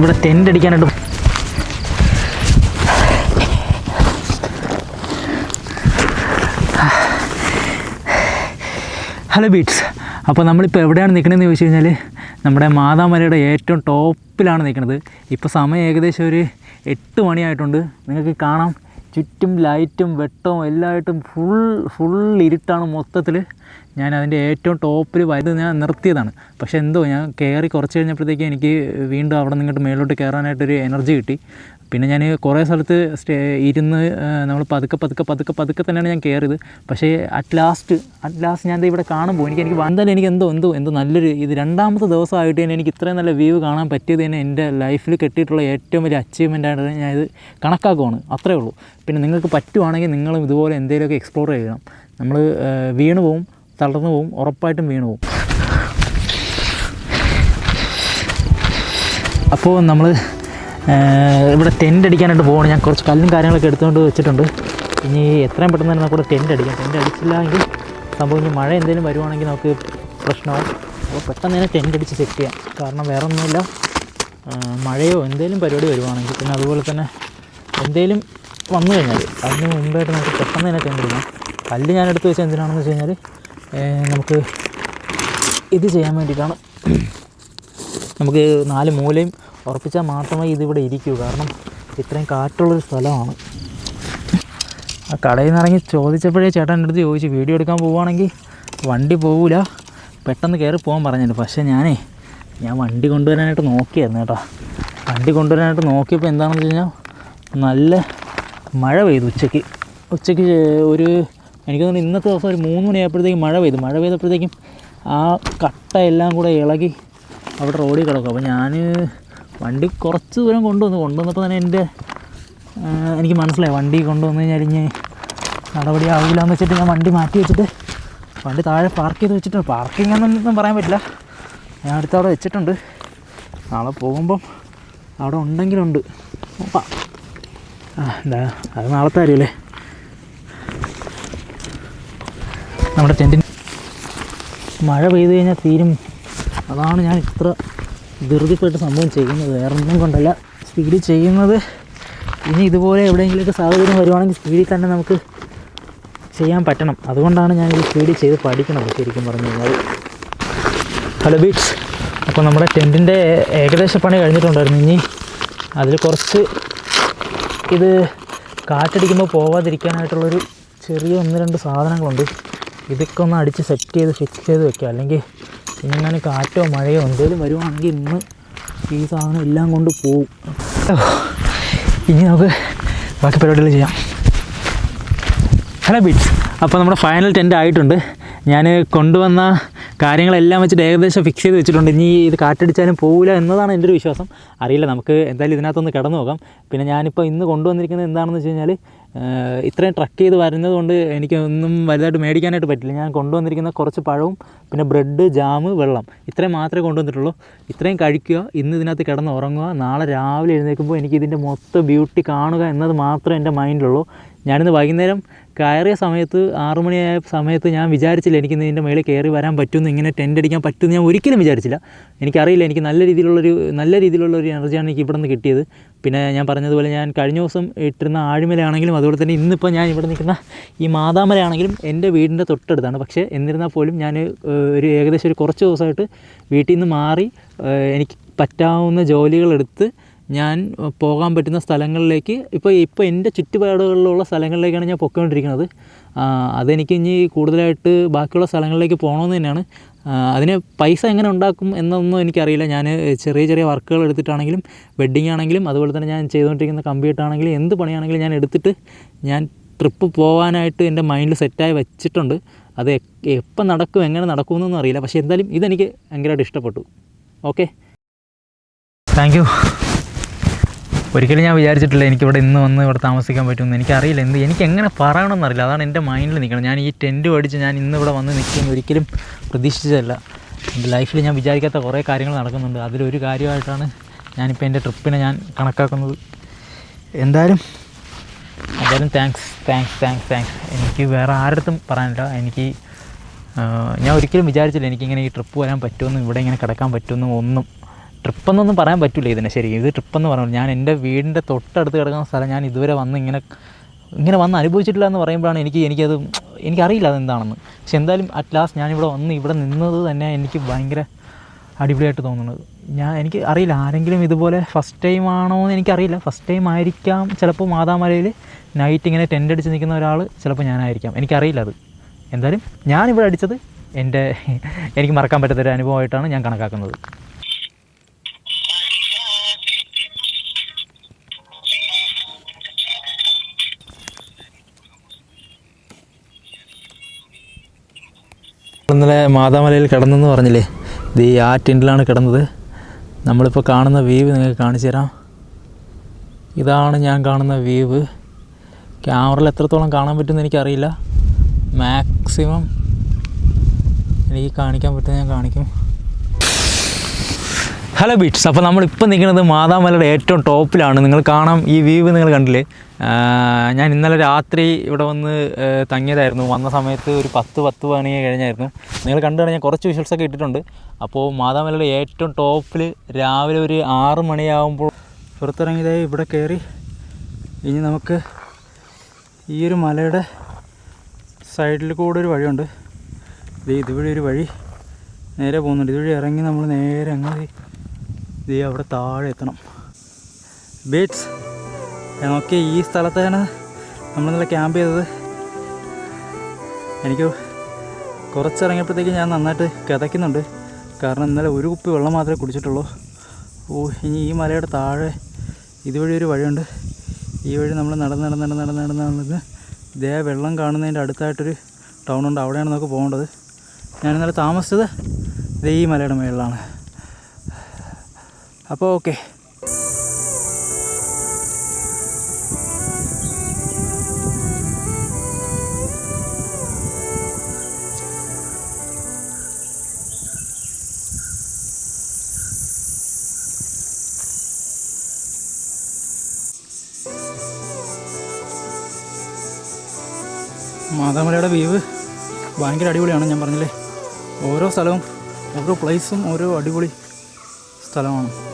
ഇവിടെ tent അടിക്കാനായിട്ട് hello beats അപ്പോൾ നമ്മളിപ്പോൾ എവിടെയാണ് നിൽക്കണതെന്ന് ചോദിച്ചു കഴിഞ്ഞാൽ നമ്മുടെ മാതാമലയുടെ ഏറ്റവും ടോപ്പിലാണ് നിൽക്കുന്നത് ഇപ്പോൾ സമയം ഏകദേശം ഒരു എട്ട് മണിയായിട്ടുണ്ട്. നിങ്ങൾക്ക് കാണാം. ചുറ്റും ലൈറ്റും വെട്ടവും എല്ലായിട്ടും ഫുൾ ഫുൾ ഇരുട്ടാണ് മൊത്തത്തിൽ. ഞാൻ അതിന്റെ ഏറ്റവും ടോപ്പിൽ വരുന്നത് ഞാൻ നിർത്തിയതാണ്. പക്ഷേ എന്തോ ഞാൻ കയറി കുറച്ച് കഴിഞ്ഞപ്പോഴത്തേക്ക് എനിക്ക് വീണ്ടും അവിടെ നിന്നിട്ട് മേലോട്ട് കയറാനായിട്ടൊരു എനർജി കിട്ടി. പിന്നെ ഞാൻ കുറേ സ്ഥലത്ത് സ്റ്റേ ഇരുന്ന് നമ്മൾ പതുക്കെ പതുക്കെ പതുക്കെ പതുക്കെ തന്നെയാണ് ഞാൻ കയറിയത്. പക്ഷേ അറ്റ് ലാസ്റ്റ് അറ്റ് ലാസ്റ്റ് ഞാൻ ഇവിടെ കാണുമ്പോൾ എനിക്ക് എനിക്ക് വന്നാലും എനിക്ക് എന്തോ എന്തോ എന്തോ നല്ലൊരു ഇത് രണ്ടാമത്തെ ദിവസമായിട്ട് തന്നെ എനിക്ക് ഇത്രയും നല്ല വ്യൂ കാണാൻ പറ്റിയത് തന്നെ എന്റെ ലൈഫിൽ കിട്ടിയിട്ടുള്ള ഏറ്റവും വലിയ അച്ചീവ്മെന്റ് ആയിട്ട് ഞാൻ ഇത് കണക്കാക്കുവാണ്. അത്രേ ഉള്ളൂ. പിന്നെ നിങ്ങൾക്ക് പറ്റുവാണെങ്കിൽ നിങ്ങളും ഇതുപോലെ എന്തെങ്കിലുമൊക്കെ എക്സ്പ്ലോർ ചെയ്യണം. നമ്മൾ വീണ് പോവും തളർന്നു പോവും ഉറപ്പായിട്ടും വീണു പോവും. അപ്പോൾ നമ്മൾ ഇവിടെ ടെന്റ് അടിക്കാനായിട്ട് പോകണം ഞാൻ കുറച്ച് കല്ലും കാര്യങ്ങളൊക്കെ എടുത്തുകൊണ്ട് വെച്ചിട്ടുണ്ട്. ഇനി എത്രയും പെട്ടെന്ന് തന്നെ നമുക്ക് ടെന്റ് അടിക്കാം. ടെന്റ് അടിച്ചില്ല എങ്കിൽ സംഭവം ഇനി മഴ എന്തെങ്കിലും വരുവാണെങ്കിൽ നമുക്ക് പ്രശ്നമാവും. അപ്പോൾ പെട്ടെന്ന് തന്നെ ടെന്റ് അടിച്ച് സെറ്റ് ചെയ്യാം. കാരണം വേറെ ഒന്നുമില്ല മഴയോ എന്തെങ്കിലും പരിപാടി വരുവാണെങ്കിൽ പിന്നെ അതുപോലെ തന്നെ എന്തെങ്കിലും വന്നു കഴിഞ്ഞാൽ അതിന് മുമ്പായിട്ട് നമുക്ക് പെട്ടെന്ന് തന്നെ ടെന്റ് അടിക്കാം. കല്ല് ഞാൻ എടുത്ത് വെച്ചാൽ എന്തിനാണെന്ന് വെച്ച് കഴിഞ്ഞാൽ നമുക്ക് ഇത് ചെയ്യാൻ വേണ്ടിയിട്ടാണ്. നമുക്ക് നാല് മൂലയും ഉറപ്പിച്ചാൽ മാത്രമേ ഇതിവിടെ ഇരിക്കൂ. കാരണം ഇത്രയും കാറ്റുള്ളൊരു സ്ഥലമാണ്. ആ കടയിൽ നിന്ന് ഇറങ്ങി ചോദിച്ചപ്പോഴേ ചേട്ടൻ എന്റെ അടുത്ത് ചോദിച്ചു വീഡിയോ എടുക്കാൻ പോവുകയാണെങ്കിൽ വണ്ടി പോവില്ല പെട്ടെന്ന് കയറി പോകാൻ പറഞ്ഞിട്ടുണ്ട് പക്ഷേ ഞാനേ ഞാൻ വണ്ടി കൊണ്ടുവരാനായിട്ട് നോക്കിയായിരുന്നു കേട്ടോ. വണ്ടി കൊണ്ടുവരാനായിട്ട് നോക്കിയപ്പോൾ എന്താണെന്ന് വെച്ച് കഴിഞ്ഞാൽ നല്ല മഴ പെയ്തു ഉച്ചയ്ക്ക്. ഉച്ചയ്ക്ക് ഒരു എനിക്ക് തോന്നുന്നു ഇന്നത്തെ ദിവസം ഒരു മൂന്ന് മണിയായപ്പോഴത്തേക്കും മഴ പെയ്തു. മഴ പെയ്തപ്പോഴത്തേക്കും ആ കട്ട എല്ലാം കൂടെ ഇളകി അവിടെ റോഡിൽ കിടക്കും. അപ്പോൾ ഞാൻ വണ്ടി കുറച്ച് ദൂരം കൊണ്ടുവന്നു. കൊണ്ടുവന്നപ്പോൾ തന്നെ എന്റെ എനിക്ക് മനസ്സിലായി. വണ്ടി കൊണ്ടുവന്നു കഴിഞ്ഞാൽ ഇനി നടപടി എന്ന് വെച്ചിട്ട് ഞാൻ വണ്ടി മാറ്റി വെച്ചിട്ട് വണ്ടി താഴെ പാർക്ക് ചെയ്ത് വെച്ചിട്ട് പാർക്കിംഗ് എന്നൊന്നും പറയാൻ പറ്റില്ല. ഞാൻ അടുത്ത് അവിടെ വെച്ചിട്ടുണ്ട്. നാളെ പോകുമ്പം അവിടെ ഉണ്ടെങ്കിലുണ്ട്. ആ എന്താ അത് നാളത്തെ കാര്യമല്ലേ നമ്മുടെ ടെന്റിന്. മഴ പെയ്തു കഴിഞ്ഞാൽ തീരും. അതാണ് ഞാൻ ഇത്ര ധൃതിപ്പെട്ട് സംഭവം ചെയ്യുന്നത്. വേറെ ഒന്നും കൊണ്ടല്ല. സ്പീഡിൽ ചെയ്യുന്നത്. ഇനി ഇതുപോലെ എവിടെയെങ്കിലുമൊക്കെ സാഹചര്യം വരുവാണെങ്കിൽ സ്പീഡിൽ തന്നെ നമുക്ക് ചെയ്യാൻ പറ്റണം. അതുകൊണ്ടാണ് ഞാൻ ഈ സ്പീഡിൽ ചെയ്ത് പഠിക്കണത് ശരിക്കും പറഞ്ഞു കഴിഞ്ഞാൽ ഹലോ ബീറ്റ്സ് അപ്പോൾ നമ്മുടെ ടെന്റിന്റെ ഏകദേശ പണി കഴിഞ്ഞിട്ടുണ്ടായിരുന്നു. ഇനി അതിൽ കുറച്ച് ഇത് കാറ്റടിക്കുമ്പോൾ പോവാതിരിക്കാനായിട്ടുള്ളൊരു ചെറിയ ഒന്ന് രണ്ട് സാധനങ്ങളുണ്ട്. ഇതൊക്കെ ഒന്ന് അടിച്ച് സെറ്റ് ചെയ്ത് ഫിക്സ് ചെയ്ത് വെക്കുക. അല്ലെങ്കിൽ ഇങ്ങനെ കാറ്റോ മഴയോ എന്തെങ്കിലും വരുവാണെങ്കിൽ ഇന്ന് ഈ സാധനം എല്ലാം കൊണ്ട് പോവും. ഇനി നമുക്ക് ബാക്കി പരിപാടികൾ ചെയ്യാം. ഹലോ ബീറ്റ്സ് അപ്പോൾ നമ്മുടെ ഫൈനൽ ടെന്റ് ആയിട്ടുണ്ട്. ഞാൻ കൊണ്ടുവന്ന കാര്യങ്ങളെല്ലാം വെച്ചിട്ട് ഏകദേശം ഫിക്സ് ചെയ്ത് വെച്ചിട്ടുണ്ട്. ഇനി ഇത് കാറ്റടിച്ചാലും പോകില്ല എന്നതാണ് എന്റെ ഒരു വിശ്വാസം. അറിയില്ല നമുക്ക് എന്തായാലും ഇതിനകത്തൊന്ന് കിടന്നു നോക്കാം പിന്നെ ഞാനിപ്പോൾ ഇന്ന് കൊണ്ടുവന്നിരിക്കുന്നത് എന്താണെന്ന് വെച്ച് കഴിഞ്ഞാൽ ഇത്രയും ട്രക്ക് ചെയ്ത് വരുന്നത് കൊണ്ട് എനിക്കൊന്നും വലുതായിട്ട് മേടിക്കാനായിട്ട് പറ്റില്ല. ഞാൻ കൊണ്ടുവന്നിരിക്കുന്ന കുറച്ച് പഴവും പിന്നെ ബ്രെഡ് ജാമ് വെള്ളം ഇത്രയും മാത്രമേ കൊണ്ടുവന്നിട്ടുള്ളൂ. ഇത്രയും കഴിക്കുക ഇന്ന് ഇതിനകത്ത് കിടന്ന് ഉറങ്ങുക നാളെ രാവിലെ എഴുന്നേൽക്കുമ്പോൾ എനിക്ക് ഇതിന്റെ മൊത്തം ബ്യൂട്ടി കാണുക എന്നത് മാത്രമേ എന്റെ മൈൻഡിലുള്ളൂ ഞാനിന്ന് വൈകുന്നേരം കയറിയ സമയത്ത് ആറു മണിയായ സമയത്ത് ഞാൻ വിചാരിച്ചില്ല എനിക്ക് ഇതിന്റെ മേളിൽ കയറി വരാൻ പറ്റുമെന്ന് ഇങ്ങനെ ടെന്റ് അടിക്കാൻ പറ്റുമെന്ന് ഞാൻ ഒരിക്കലും വിചാരിച്ചില്ല. എനിക്കറിയില്ല എനിക്ക് നല്ല രീതിയിലുള്ളൊരു നല്ല രീതിയിലുള്ള ഒരു എനർജിയാണ് എനിക്ക് ഇവിടെ നിന്ന് കിട്ടിയത്. പിന്നെ ഞാൻ പറഞ്ഞതുപോലെ ഞാൻ കഴിഞ്ഞ ദിവസം ഇട്ടിരുന്ന ആഴിമലയാണെങ്കിലും അതുപോലെ തന്നെ ഇന്നിപ്പോൾ ഞാൻ ഇവിടെ നിൽക്കുന്ന ഈ മാതാമലയാണെങ്കിലും എന്റെ വീടിന്റെ തൊട്ടടുത്താണ്. പക്ഷേ എന്നിരുന്നാൽ പോലും ഞാൻ ഒരു ഏകദേശം ഒരു കുറച്ച് ദിവസമായിട്ട് വീട്ടിൽ നിന്ന് മാറി എനിക്ക് പറ്റാവുന്ന ജോലികളെടുത്ത് ഞാൻ പോകാൻ പറ്റുന്ന സ്ഥലങ്ങളിലേക്ക് ഇപ്പോൾ ഇപ്പോൾ എന്റെ ചുറ്റുപാടുകളിലുള്ള സ്ഥലങ്ങളിലേക്കാണ് ഞാൻ പൊയ്ക്കൊണ്ടിരിക്കുന്നത്. അതെനിക്ക് ഇനി കൂടുതലായിട്ട് ബാക്കിയുള്ള സ്ഥലങ്ങളിലേക്ക് പോകണമെന്ന് തന്നെയാണ്. അതിന് പൈസ എങ്ങനെ ഉണ്ടാക്കും എന്നൊന്നും എനിക്കറിയില്ല. ഞാൻ ചെറിയ ചെറിയ വർക്കുകൾ എടുത്തിട്ടാണെങ്കിലും വെഡ്ഡിങ് ആണെങ്കിലും അതുപോലെ തന്നെ ഞാൻ ചെയ്തുകൊണ്ടിരിക്കുന്ന കമ്പ്യൂട്ടർ ആണെങ്കിലും എന്ത് പണിയാണെങ്കിലും ഞാൻ എടുത്തിട്ട് ഞാൻ ട്രിപ്പ് പോകാനായിട്ട് എന്റെ മൈൻഡിൽ സെറ്റായി വെച്ചിട്ടുണ്ട്. അത് എപ്പം നടക്കും എങ്ങനെ നടക്കുമെന്നൊന്നും അറിയില്ല. പക്ഷേ എന്തായാലും ഇതെനിക്ക് ഭയങ്കരമായിട്ട് ഇഷ്ടപ്പെട്ടു. ഓക്കെ താങ്ക് യു ഒരിക്കലും ഞാൻ വിചാരിച്ചിട്ടില്ല എനിക്കിവിടെ ഇന്ന് വന്ന് ഇവിടെ താമസിക്കാൻ പറ്റുമെന്ന്. എനിക്കറിയില്ല എന്ത് എനിക്ക് എങ്ങനെ പറയണമെന്നറിയില്ല. അതാണ് എന്റെ മൈൻഡിൽ നിൽക്കണം ഞാൻ ഈ ടെന്റ് മേടിച്ച് ഞാൻ ഇന്ന് ഇവിടെ വന്ന് നിൽക്കുമെന്ന് ഒരിക്കലും പ്രതീക്ഷിച്ചതല്ല. എന്റെ ലൈഫിൽ ഞാൻ വിചാരിക്കാത്ത കുറേ കാര്യങ്ങൾ നടക്കുന്നുണ്ട്. അതിലൊരു കാര്യമായിട്ടാണ് ഞാനിപ്പോൾ എന്റെ ട്രിപ്പിനെ ഞാൻ കണക്കാക്കുന്നത്. എന്തായാലും എന്തായാലും താങ്ക്സ് താങ്ക്സ് താങ്ക്സ് താങ്ക്സ് എനിക്ക് വേറെ ആരുടെ പറയാനില്ല. എനിക്ക് ഞാൻ ഒരിക്കലും വിചാരിച്ചില്ല എനിക്കിങ്ങനെ ഈ ട്രിപ്പ് വരാൻ പറ്റുമെന്നും ഇവിടെ ഇങ്ങനെ കിടക്കാൻ പറ്റുമെന്നും ഒന്നും. ട്രിപ്പെന്നൊന്നും പറയാൻ പറ്റില്ല ഇതിനെ. ശരി ഇത് ട്രിപ്പെന്ന് പറഞ്ഞു ഞാൻ എന്റെ വീടിന്റെ തൊട്ടടുത്ത് കിടക്കുന്ന സ്ഥലം ഞാൻ ഇതുവരെ വന്ന് ഇങ്ങനെ ഇങ്ങനെ വന്ന് അനുഭവിച്ചിട്ടില്ല എന്ന് പറയുമ്പോഴാണ് എനിക്ക് എനിക്കത് എനിക്കറിയില്ല അതെന്താണെന്ന്. പക്ഷെ എന്തായാലും അറ്റ് ലാസ്റ്റ് ഞാനിവിടെ വന്ന് ഇവിടെ നിന്നത് തന്നെ എനിക്ക് ഭയങ്കര അടിപൊളിയായിട്ട് തോന്നുന്നത്. ഞാൻ എനിക്ക് അറിയില്ല ആരെങ്കിലും ഇതുപോലെ ഫസ്റ്റ് ടൈം ആണോ എന്ന് എനിക്കറിയില്ല. ഫസ്റ്റ് ടൈം ആയിരിക്കാം ചിലപ്പോൾ മാതാമലയിൽ നൈറ്റ് ഇങ്ങനെ ടെന്റ് അടിച്ച് നിൽക്കുന്ന ഒരാൾ ചിലപ്പോൾ ഞാനായിരിക്കാം. എനിക്കറിയില്ല അത്. എന്തായാലും ഞാനിവിടെ അടിച്ചത് എന്റെ എനിക്ക് മറക്കാൻ പറ്റാത്തൊരു അനുഭവമായിട്ടാണ് ഞാൻ കണക്കാക്കുന്നത്. ഇന്നലെ മാതാമലയിൽ കിടന്നെന്ന് പറഞ്ഞില്ലേ? ഇത് ഈ ആ ടെന്റിലാണ് കിടന്നത്. നമ്മളിപ്പോൾ കാണുന്ന വീവ് നിങ്ങൾക്ക് കാണിച്ചു തരാം. ഇതാണ് ഞാൻ കാണുന്ന വീവ്. ക്യാമറയിൽ എത്രത്തോളം കാണാൻ പറ്റുമെന്ന് എനിക്കറിയില്ല. മാക്സിമം എനിക്ക് കാണിക്കാൻ പറ്റുന്ന ഞാൻ കാണിക്കും. ഹലോ ബീറ്റ്സ് അപ്പോൾ നമ്മളിപ്പോൾ നിൽക്കുന്നത് മാതാമലയുടെ ഏറ്റവും ടോപ്പിലാണ്. നിങ്ങൾ കാണാം ഈ വ്യൂ നിങ്ങൾ കണ്ടില്ലേ? ഞാൻ ഇന്നലെ രാത്രി ഇവിടെ വന്ന് തങ്ങിയതായിരുന്നു. വന്ന സമയത്ത് ഒരു പത്ത് പത്ത് മണി കഴിഞ്ഞായിരുന്നു. നിങ്ങൾ കണ്ടു കഴിഞ്ഞാൽ കുറച്ച് വിഷ്വൽസൊക്കെ ഇട്ടിട്ടുണ്ട്. അപ്പോൾ മാതാമലയുടെ ഏറ്റവും ടോപ്പിൽ രാവിലെ ഒരു ആറ് മണിയാകുമ്പോൾ പുറത്തിറങ്ങിയതായി ഇവിടെ കയറി ഇനി നമുക്ക് ഈ ഒരു മലയുടെ സൈഡിൽ കൂടെ ഒരു വഴിയുണ്ട്. ഇത് ഇതുവഴി ഒരു വഴി നേരെ പോകുന്നുണ്ട്. ഇതുവഴി ഇറങ്ങി നമ്മൾ നേരെ അങ്ങ് ദേ അവിടെ താഴെ എത്തണം. ബേറ്റ്സ് നോക്കി ഈ സ്ഥലത്താണ് നമ്മൾ നല്ല ക്യാമ്പ് ചെയ്തത്. എനിക്ക് കുറച്ചിറങ്ങിയപ്പോഴത്തേക്ക് ഞാൻ നന്നായിട്ട് കിതയ്ക്കുന്നുണ്ട്. കാരണം ഇന്നലെ ഒരു കുപ്പി വെള്ളം മാത്രമേ കുടിച്ചിട്ടുള്ളൂ. ഓ ഇനി ഈ മലയുടെ താഴെ ഇതുവഴി ഒരു വഴിയുണ്ട്. ഈ വഴി നമ്മൾ നടന്ന് നടന്ന് നടന്ന് നടന്ന് നടന്ന് നടന്ന് ഇതേ വെള്ളം കാണുന്നതിന്റെ അടുത്തായിട്ടൊരു ടൗൺ ഉണ്ട്. അവിടെയാണ് നമുക്ക് പോകേണ്ടത്. ഞാൻ ഇന്നലെ താമസിച്ചത് ഇതേ ഈ മലയുടെ മുകളിലാണ് അപ്പോൾ ഓക്കെ. മാതാമലയുടെ വ്യൂ ഭയങ്കര അടിപൊളിയാണ് ഞാൻ പറഞ്ഞില്ലേ. ഓരോ സ്ഥലവും ഓരോ പ്ലേസും ഓരോ അടിപൊളി സ്ഥലമാണ്.